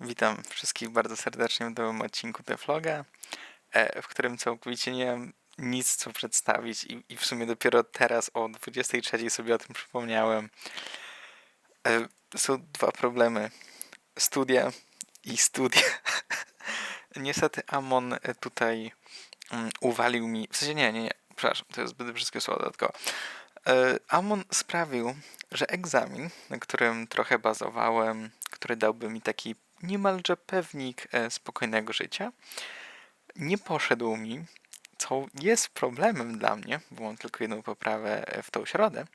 Witam wszystkich bardzo serdecznie w nowym odcinku Devloga, e, w którym całkowicie nie mam nic co przedstawić i, i w sumie dopiero teraz o 23 sobie o tym przypomniałem. E, Są dwa problemy. Studia i studia. Niestety Amon tutaj mm, uwalił mi, w sensie nie, nie, nie, przepraszam, to jest zbyt brzydkie słowo dodatkowo. E, Amon sprawił, że egzamin, na którym trochę bazowałem, który dałby mi taki niemalże pewnik e, spokojnego życia, nie poszedł mi, co jest problemem dla mnie, bo mam tylko jedną poprawę e, w tą środę,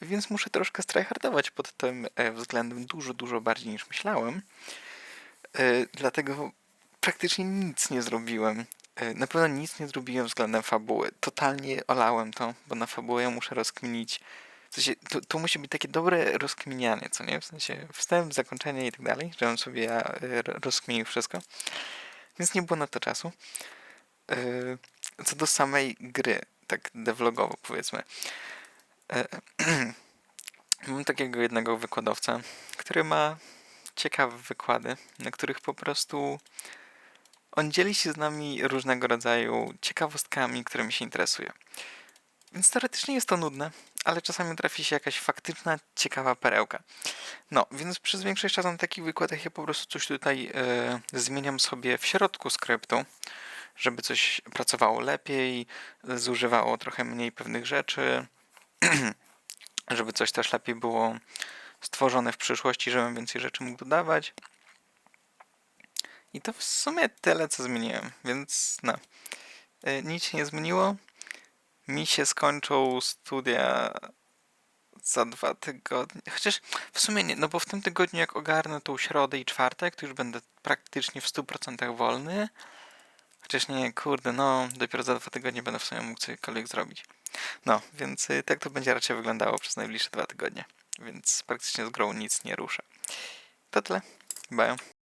więc muszę troszkę strajhardować pod tym e, względem dużo, dużo bardziej niż myślałem. Dlatego praktycznie nic nie zrobiłem. Na pewno nic nie zrobiłem względem fabuły. Totalnie olałem to, bo na fabułę muszę rozkminić. W sensie, to, to musi być takie dobre rozkminianie, co nie? W sensie wstęp, zakończenie i tak dalej, żebym sobie ja e, ro- rozkminił wszystko. Więc nie było na to czasu. E, Co do samej gry, tak devlogowo powiedzmy. E, Mam takiego jednego wykładowcę, który ma ciekawe wykłady, na których po prostu on dzieli się z nami różnego rodzaju ciekawostkami, którymi się interesuje. Więc teoretycznie jest to nudne, ale czasami trafi się jakaś faktyczna, ciekawa perełka. No, więc przez większość czasu na takich wykładach ja po prostu coś tutaj e, zmieniam sobie w środku skryptu, żeby coś pracowało lepiej, zużywało trochę mniej pewnych rzeczy, żeby coś też lepiej było stworzone w przyszłości, żebym więcej rzeczy mógł dodawać. I to w sumie tyle, co zmieniłem, więc no. E, Nic się nie zmieniło. Mi się skończą studia za dwa tygodnie. Chociaż w sumie nie, no bo w tym tygodniu jak ogarnę tą środę i czwartek, to już będę praktycznie w 100% wolny. Chociaż nie, kurde, no dopiero za dwa tygodnie będę w sumie mógł cokolwiek zrobić. No, więc y, tak to będzie raczej wyglądało przez najbliższe dwa tygodnie. Więc praktycznie z grą nic nie ruszę. To tyle. Bye.